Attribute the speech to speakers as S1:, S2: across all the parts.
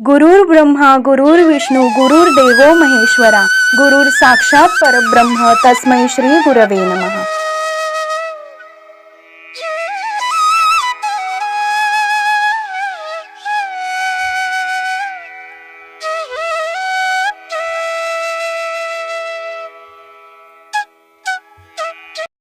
S1: गुरुर् ब्रह्मा गुरुर्विष्णू गुरुर्देवो महेश्वरा गुरुर साक्षात परब्रह्म. तस्मै श्री गुरवे नमः.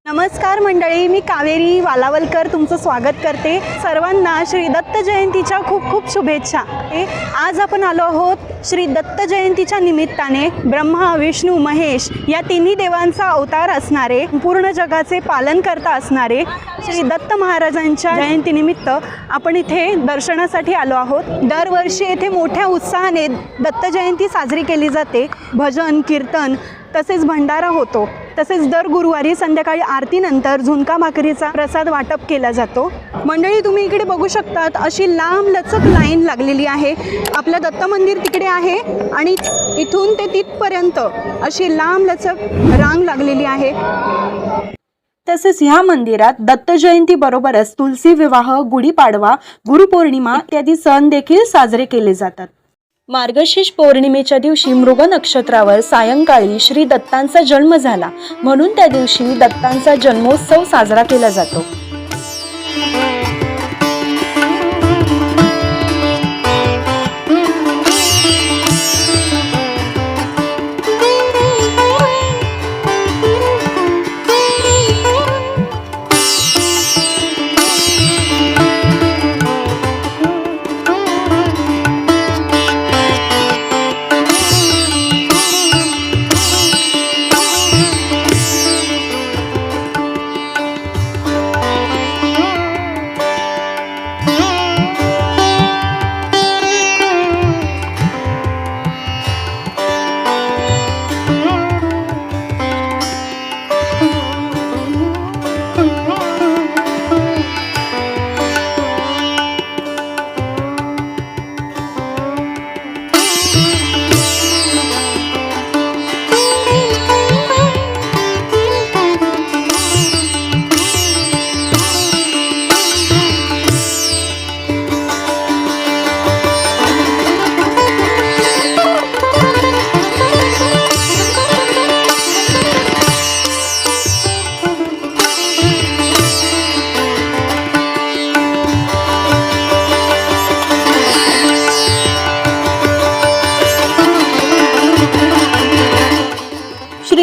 S1: नमस्कार मंडळी मी कावेरी वालावलकर तुमचं स्वागत करते. सर्वांना श्री दत्त जयंतीच्या खूप खूप शुभेच्छा. ए, आज आपण आलो आहोत श्री दत्त जयंतीच्या निमित्ताने ब्रह्मा विष्णू महेश या तिन्ही देवांचा अवतार असणारे पूर्ण जगाचे पालन करता असणारे श्री दत्त महाराजांच्या जयंतीनिमित्त आपण इथे दर्शनासाठी आलो आहोत. दरवर्षी येथे मोठ्या उत्साहाने दत्त जयंती साजरी केली जाते. भजन कीर्तन तसेच भंडारा होतो. तसेच दर गुरुवारी संध्याकाळी आरतीनंतर झुणका भाकरीचा प्रसाद वाटप केला जातो. मंडळी तुम्ही इकडे बघू शकतात अशी लांब लचक लाईन लागलेली आहे. आपलं दत्त मंदिर तिकडे आहे आणि इथून ते तिथपर्यंत अशी लांब लचक रांग लागलेली आहे. तसेच ह्या मंदिरात दत्त जयंती बरोबरच तुलसी विवाह गुढीपाडवा गुरुपौर्णिमा इत्यादी सण देखील साजरे केले जातात. मार्गशीर्ष पौर्णिमेच्या दिवशी मृग नक्षत्रावर सायंकाळी श्री दत्तांचा जन्म झाला. म्हणून त्या दिवशी दत्तांचा जन्मोत्सव साजरा केला जातो.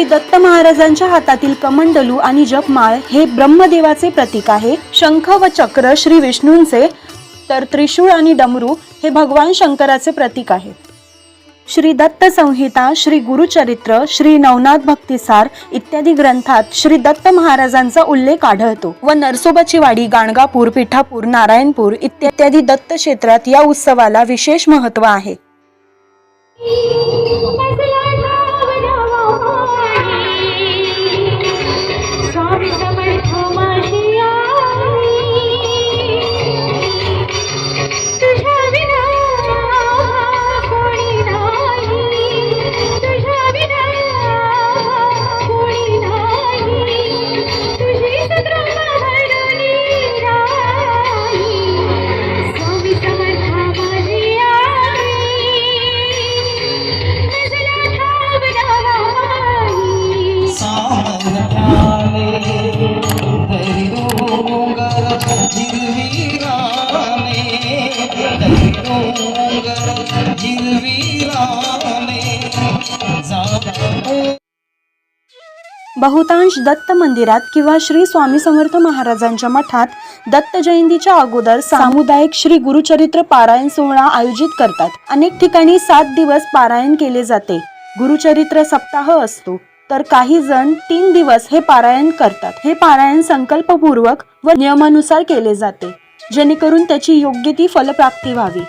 S1: दत्त महाराजांच्या हातातील कमंडलू आणि जपमाळ हे ब्रह्मदेवाचे प्रतीक आहे. शंख व चक्र श्री विष्णूंचे तर त्रिशूळ आणि डमरू हे भगवान शंकराचे प्रतीक आहे श्री दत्त संहिता श्री गुरुचरित्र श्री नवनाथ भक्तिसार इत्यादी ग्रंथात श्री दत्त महाराजांचा उल्लेख आढळतो. व नरसोबाची वाडी गाणगापूर पिठापूर नारायणपूर इत्यादी दत्त क्षेत्रात या उत्सवाला विशेष महत्त्व आहे. बहुतांश दत्त मंदिरात किंवा श्री स्वामी समर्थ महाराजांच्या मठात दत्त जयंतीच्या अगोदर सामुदायिक श्री गुरुचरित्र पारायण सोहळा आयोजित करतात. अनेक ठिकाणी सात दिवस पारायण केले जाते. गुरुचरित्र सप्ताह असतो. तर काही जण तीन दिवस हे पारायण करतात. हे पारायण संकल्पपूर्वक व नियमानुसार केले जाते. जेणेकरून त्याची योग्य ती फलप्राप्ती व्हावी.